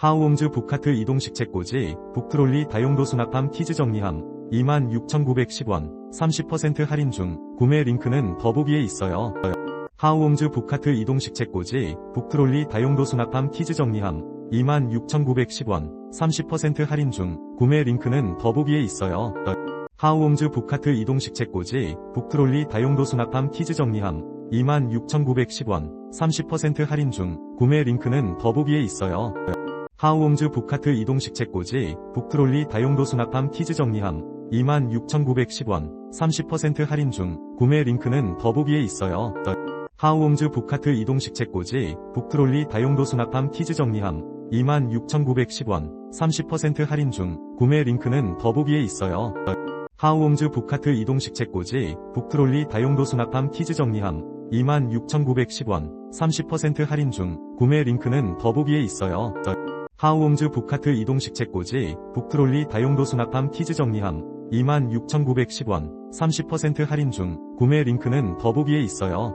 하우홈즈 북카트 이동식 책꽂이, 북트롤리 다용도 수납함 키즈 정리함, 26,910원, 30% 할인 중, 구매 링크는 더보기에 있어요. 하우홈즈 북카트 이동식 책꽂이, 북트롤리 다용도 수납함 키즈 정리함, 26,910원, 30% 할인 중, 구매 링크는 더보기에 있어요. 하우홈즈 북카트 이동식 책꽂이, 북트롤리 다용도 수납함 키즈 정리함, 26,910원, 30% 할인 중, 구매 링크는 더보기에 있어요. 하우홈즈 북카트 이동식 책꽂이, 북트롤리 다용도 수납함 키즈 정리함, 26,910원, 30% 할인 중, 구매 링크는 더보기에 있어요. 하우홈즈 북카트 이동식 책꽂이, 북트롤리 다용도 수납함 키즈 정리함, 26,910원, 30% 할인 중, 구매 링크는 더보기에 있어요. 하우홈즈 북카트 이동식 책꽂이, 북트롤리 다용도 수납함 키즈 정리함, 26,910원, 30% 할인 중, 구매 링크는 더보기에 있어요. 하우홈즈 북카트 이동식 책꽂이, 북트롤리 다용도 수납함 키즈 정리함, 26,910원, 30% 할인 중, 구매 링크는 더보기에 있어요.